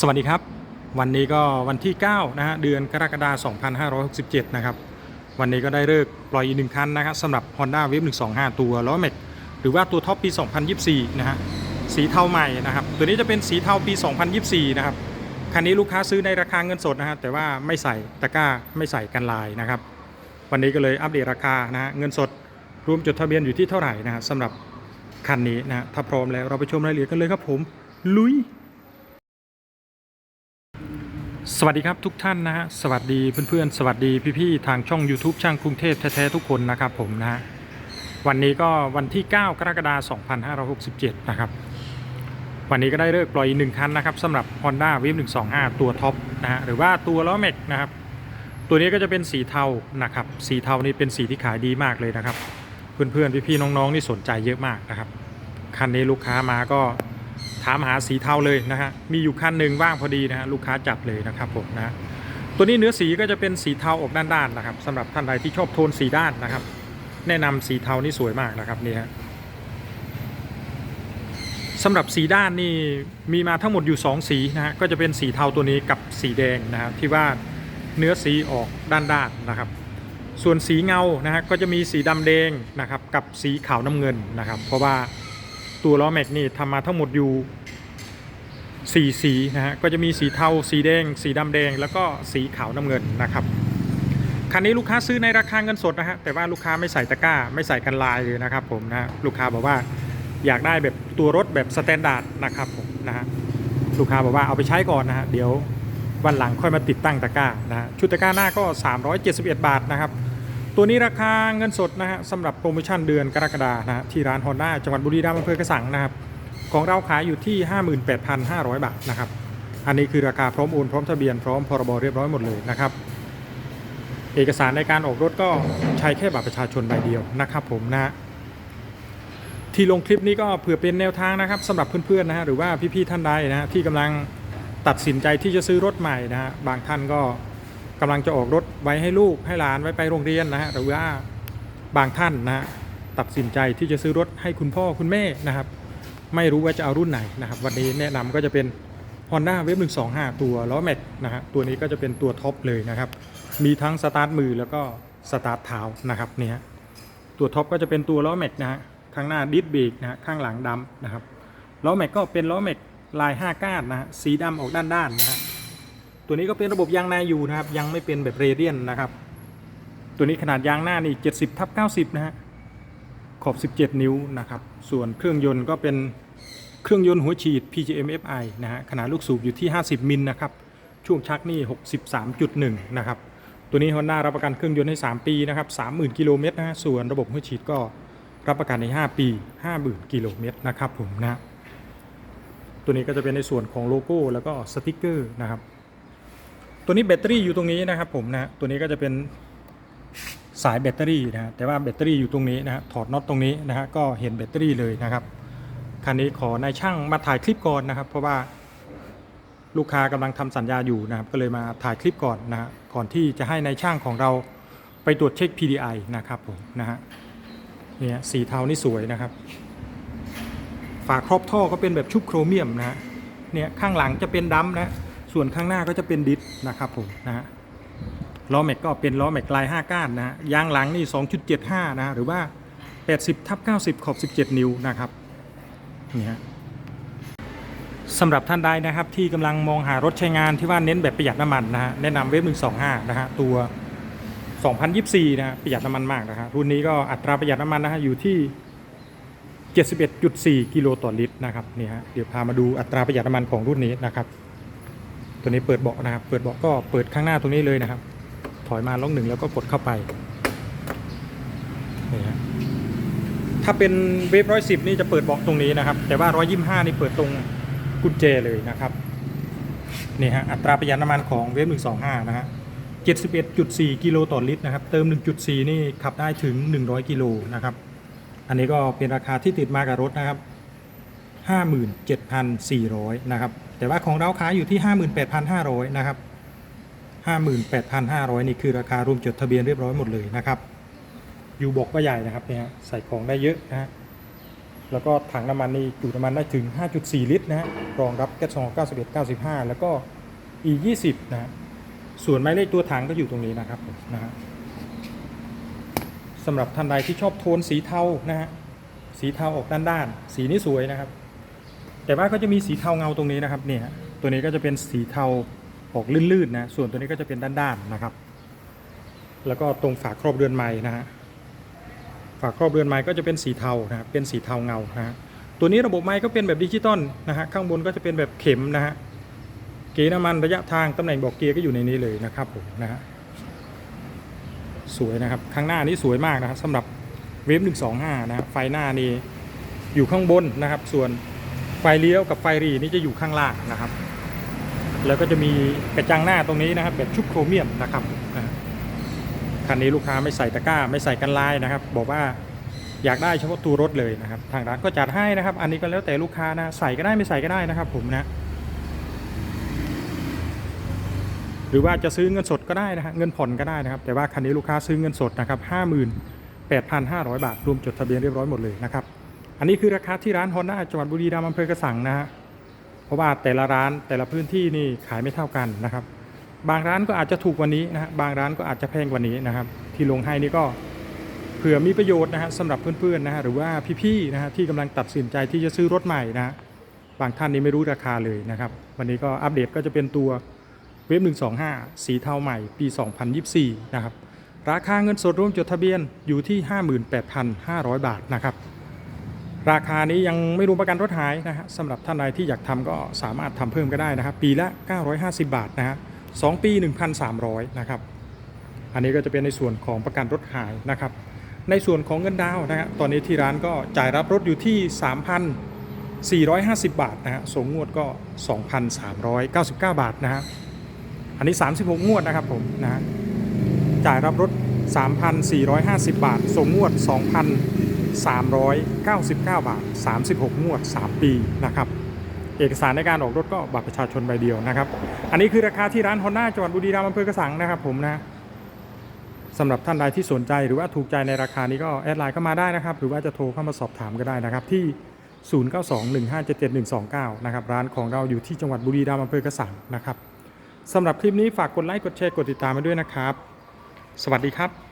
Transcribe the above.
สวัสดีครับ วันนี้ก็วันที่ 9 นะฮะเดือนกรกฎาคม 2567 นะครับ วันนี้ก็ได้เลิกปล่อยอีกหนึ่งคันนะครับสำหรับ Honda w a v 125 ตัวล้อแม็กหรือว่าตัวท็อปปี 2024 นะฮะสีเทาใหม่นะครับ ตัวนี้จะเป็นสีเทาปี 2024 นะครับ คันนี้ลูกค้าซื้อในราคาเงินสดนะฮะแต่ว่าไม่ใส่ตะกร้าไม่ใส่กันลายนะครับ วันนี้ก็เลยอัปเดตราคานะฮะเงินสดรวมจดทะเบียนอยู่ที่เท่าไหร่นะฮะสำหรับคันนี้นะฮะถ้าพร้อมแล้วเราไปชมรายละเอียดกันเลยครับผมลุย สวัสดีครับทุกท่านนะฮะสวัสดีเพื่อนๆ สวัสดีพี่ๆ ทางช่อง YouTube ช่างกรุงเทพแท้ๆทุกคนนะครับผมนะฮะวันนี้ก็วันที่ 9 กรกฎาคม2567 นะครับ วันนี้ก็ได้เลิกปล่อยอีกหนึ่งคันนะครับสำหรับ Honda w a v 125 ตัวท็อปนะฮะหรือว่าตัวล้อแม็กนะครับ ตัวนี้ก็จะเป็นสีเทานะครับ สีเทานี่เป็นสีที่ขายดีมากเลยนะครับ เพื่อนๆ พี่ๆ น้องๆ นี่สนใจเยอะมากนะครับ คันนี้ลูกค้ามาก็ ถามหาสีเทาเลยนะฮะมีอยู่คันหนึ่งว่างพอดีนะฮะลูกค้าจัดเลยนะครับผมนะตัวนี้เนื้อสีก็จะเป็นสีเทาออกด้านๆนะครับสำหรับท่านใดที่ชอบโทนสีด้านนะครับ แนะนำสีเทานี่สวยมากนะครับนี่ฮะสำหรับสีด้านนี่มีมาทั้งหมดอยู่ 2 สีนะฮะก็จะเป็นสีเทาตัวนี้กับสีแดงนะครับที่ว่าเนื้อสีออกด้านๆนะครับ ส่วนสีเงานะฮะก็จะมีสีดำแดงนะครับกับสีขาวน้ำเงินนะครับ เพราะว่า ตัวล้อแม็กนี่ทำมาทั้งหมดอยู่ 4 สีนะฮะก็จะมีสีเทา สีแดง สีดำแดง แล้วก็สีขาวน้ำเงินนะครับคันนี้ลูกค้าซื้อในราคาเงินสดนะฮะแต่ว่าลูกค้าไม่ใส่ตะกร้า ไม่ใส่กันลายเลยนะครับผมนะฮะลูกค้าบอกว่าอยากได้แบบตัวรถแบบสแตนดาร์ดนะครับผมนะฮะลูกค้าบอกว่าเอาไปใช้ก่อนนะฮะเดี๋ยววันหลังค่อยมาติดตั้งตะกร้านะฮะชุดตะกร้าหน้าก็ 371 บาทนะครับ ตัวนี้ราคาเงินสดนะฮะสำหรับโปรโมชั่นเดือนกรกฎานะฮะที่ร้านฮอนด้าจังหวัดบุรีรัมย์อำเภอกระสังนะครับ ของเราขายอยู่ที่ 58,500 บาทนะครับ อันนี้คือราคาพร้อมโอนพร้อมทะเบียนพร้อมพรบเรียบร้อยหมดเลยนะครับ เอกสารในการออกรถก็ใช้แค่บัตรประชาชนใบเดียวนะครับ ผมนะฮะที่ลงคลิปนี้ก็เผื่อเป็นแนวทางนะครับสำหรับเพื่อนๆนะฮะหรือว่าพี่ๆท่านใดนะฮะที่กำลังตัดสินใจที่จะซื้อรถใหม่นะฮะบางท่านก็ กำลังจะออกรถไว้ให้ลูกให้หลานไว้ไปโรงเรียนนะฮะหรือว่าบางท่านนะฮะตัดสินใจที่จะซื้อรถให้คุณพ่อคุณแม่นะครับ ไม่รู้ว่าจะเอารุ่นไหนนะครับ วันนี้แนะนำก็จะเป็น Honda w a v 125 ตัวล้อแม็กนะฮะตัวนี้ก็จะเป็นตัวท็อปเลยนะครับ มีทั้งสตาร์ทมือแล้วก็สตาร์ทเท้านะครับเนี่ยตัวท็อปก็จะเป็นตัวล้อแม็กนะฮะข้างหน้าดิสเบรกนะฮะข้างหลังดำนะครับล้อแม็กก็เป็นล้อแม็กลาย 5 ก้านนะฮะสีดำออกด้านๆนะฮะ ตัวนี้ก็เป็นระบบยางนาอยู่นะครับ ยังไม่เป็นแบบเรเดียนนะครับ ตัวนี้ขนาดยางหน้านี่70ทับ90 นะฮะ ขอบ 17 นิ้วนะครับ ส่วนเครื่องยนต์ก็เป็นเครื่องยนต์หัวฉีด PGM FI นะฮะ ขนาดลูกสูบอยู่ที่ 50 มิลนะครับ ช่วงชักนี่ 63.1 นะครับ ตัวนี้ Honda รับประกันเครื่องยนต์ให้ 3 ปีนะครับ 30,000 กิโลเมตรนะฮะ ส่วนระบบหัวฉีดก็รับประกันใน 5 ปี 50,000 กิโลเมตรนะครับผมนะ ตัวนี้ก็จะเป็นในส่วนของโลโก้แล้วก็สติกเกอร์นะครับ ตัวนี้แบตเตอรี่อยู่ตรงนี้นะครับผมนะตัวนี้ก็จะเป็นสายแบตเตอรี่นะฮะแต่ว่าแบตเตอรี่อยู่ตรงนี้นะฮะถอดน็อตตรงนี้นะฮะก็เห็นแบตเตอรี่เลยนะครับคันนี้ขอนายช่างมาถ่ายคลิปก่อนนะครับ เพราะว่าลูกค้ากำลังทำสัญญาอยู่นะครับก็เลยมาถ่ายคลิปก่อนนะฮะก่อนที่จะให้นายช่างของเราไปตรวจเช็ค PDI นะครับผมนะฮะเนี่ยสีเทานี่สวยนะครับ ฝาครอบท่อก็เป็นแบบชุบโครเมียมนะฮะเนี่ยข้างหลังจะเป็นดำนะ ส่วนข้างหน้าก็จะเป็นดิสนะครับผมนะฮะล้อแม็กก็เป็นล้อแม็กลาย 5 ก้านนะฮะยางหลังนี่ 2.75นะฮะหรือว่า 80ทับ90 ขอบ 17 นิ้วนะครับนี่ฮะสำหรับท่านใดนะครับที่กำลังมองหารถใช้งานที่ว่าเน้นแบบประหยัดน้ำมันนะฮะแนะนำเวฟ125 นะฮะตัว 2024 นะประหยัดน้ำมันมากนะฮะรุ่นนี้ก็อัตราประหยัดน้ำมันนะฮะอยู่ที่ 71.4 กิโลต่อลิตรนะครับนี่ฮะเดี๋ยวพามาดูอัตราประหยัดน้ำมันของรุ่นนี้นะครับ ตัวนี้เปิดเบาะนะครับ เปิดเบาะก็เปิดข้างหน้าตรงนี้เลยนะครับ ถอยมาล็อกหนึ่งแล้วก็กดเข้าไปนี่ฮะถ้าเป็นเวฟร้อยสิบนี่จะเปิดเบาะตรงนี้นะครับ แต่ว่าร้อยยี่ห้านี่เปิดตรงกุญแจเลยนะครับนี่ฮะอัตราประหยัดน้ำมันของเวฟหนึ่งสองห้านะฮะเจ็ดสิบเอ็ดจุดสี่กิโลต่อลิตรนะครับ เติมหนึ่งจุดสี่นี่ขับได้ถึงหนึ่งร้อยกิโลนะครับ อันนี้ก็เป็นราคาที่ติดมากับรถนะครับ57,400นะครับ แต่ว่าของเราขายอยู่ที่ 58,500 นะครับ 58,500 นี่คือราคารวมจดทะเบียนเรียบร้อยหมดเลยนะครับยูบกก็ใหญ่นะครับเนี่ยใส่ของได้เยอะนะฮะแล้วก็ถังน้ำมันนี่จุน้ำมันได้ถึง 5.4 ลิตรนะฮะรองรับแก๊ส291 95 แล้วก็ E 20 นะฮะส่วนหมายเลขตัวถังก็อยู่ตรงนี้นะครับนะฮะสำหรับท่านใดที่ชอบโทนสีเทานะฮะสีเทาออกด้านๆสีนี้สวยนะครับ แต่ว่าก็จะมีสีเทาเงาตรงนี้นะครับเนี่ยตัวนี้ก็จะเป็นสีเทาออกลื่นๆนะส่วนตัวนี้ก็จะเป็นด้านๆนะครับ แล้วก็ตรงฝาครอบเรือนไม้นะฮะฝาครอบเรือนไม้ก็จะเป็นสีเทานะครับเป็นสีเทาเงานะฮะตัวนี้ระบบไม้ก็เป็นแบบดิจิตอลนะฮะข้างบนก็จะเป็นแบบเข็มนะฮะเกียร์น้ำมันระยะทางตำแหน่งบอกเกียร์ก็อยู่ในนี้เลยนะครับผมนะฮะสวยนะครับข้างหน้านี้สวยมากนะครับสำหรับเวฟ125นะฮะไฟหน้านี่อยู่ข้างบนนะครับ ส่วน ฟเลี้ยวกับไฟรีนี่จะอยู่ข้างล่างนะครับ แล้วก็จะมีกระจังหน้าตรงนี้นะครับ แบบชุบโครเมียมนะครับคันนี้ลูกค้าไม่ใส่ตะกร้า ไม่ใส่กันลายนะครับ บอกว่าอยากได้เฉพาะตัวรถเลยนะครับ ทางร้านก็จัดให้นะครับ อันนี้ก็แล้วแต่ลูกค้านะใส่ก็ได้ไม่ใส่ก็ได้นะครับผมนะ หรือว่าจะซื้อเงินสดก็ได้นะฮะเงินผ่อนก็ได้นะครับ แต่ว่าคันนี้ลูกค้าซื้อเงินสดนะครับห้าหมื่นแปดพันห้าร้อยบาทรวมจดทะเบียนเรียบร้อยหมดเลยนะครับ อันนี้คือราคาที่ร้านฮอนด้าจังหวัดบุรีรัมย์อำเภอกระสังนะฮะเพราะว่าแต่ละร้านแต่ละพื้นที่นี่ขายไม่เท่ากันนะครับ บางร้านก็อาจจะถูกกว่านี้นะฮะบางร้านก็อาจจะแพงกว่านี้นะครับ ที่ลงให้นี่ก็เผื่อมีประโยชน์นะฮะสำหรับเพื่อนๆนะฮะหรือว่าพี่ๆนะฮะที่กำลังตัดสินใจที่จะซื้อรถใหม่นะฮะบางท่านนี่ไม่รู้ราคาเลยนะครับ วันนี้ก็อัปเดตก็จะเป็นตัวเว็บ125 สีเทาใหม่ปี 2024 นะครับ ราคาเงินสดร่วมจดทะเบียนอยู่ที่ 58,500 บาทนะครับ ราคานี้ยังไม่รวมประกันรถหายนะฮะสำหรับท่านใดที่อยากทำก็สามารถทำเพิ่มก็ได้นะครับ ปีละ 950 บาทนะฮะสองปี 1,300 นะครับ อันนี้ก็จะเป็นในส่วนของประกันรถหายนะครับ ในส่วนของเงินดาวนะฮะตอนนี้ที่ร้านก็จ่ายรับรถอยู่ที่ 3,450 บาทนะฮะส่งงวดก็ 2,399 บาทนะฮะอันนี้ 36 งวดนะครับผมนะจ่ายรับรถ 3,450 บาทส่งงวด 2,000 399 บาท 36 งวด 3 ปีนะครับเอกสารในการออกรถก็บัตรประชาชนใบเดียวนะครับ อันนี้คือราคาที่ร้านฮอนด้าจังหวัดบุรีรัมย์อำเภอกระสังนะครับผมนะสำหรับท่านใดที่สนใจหรือว่าถูกใจในราคานี้ก็แอดไลน์เข้ามาได้นะครับ หรือว่าจะโทรเข้ามาสอบถามก็ได้นะครับ ที่ 0921577129 นะครับร้านของเราอยู่ที่จังหวัดบุรีรัมย์อำเภอกระสังนะครับสำหรับคลิปนี้ฝากกดไลค์กดแชร์กดติดตามมาด้วยนะครับ สวัสดีครับ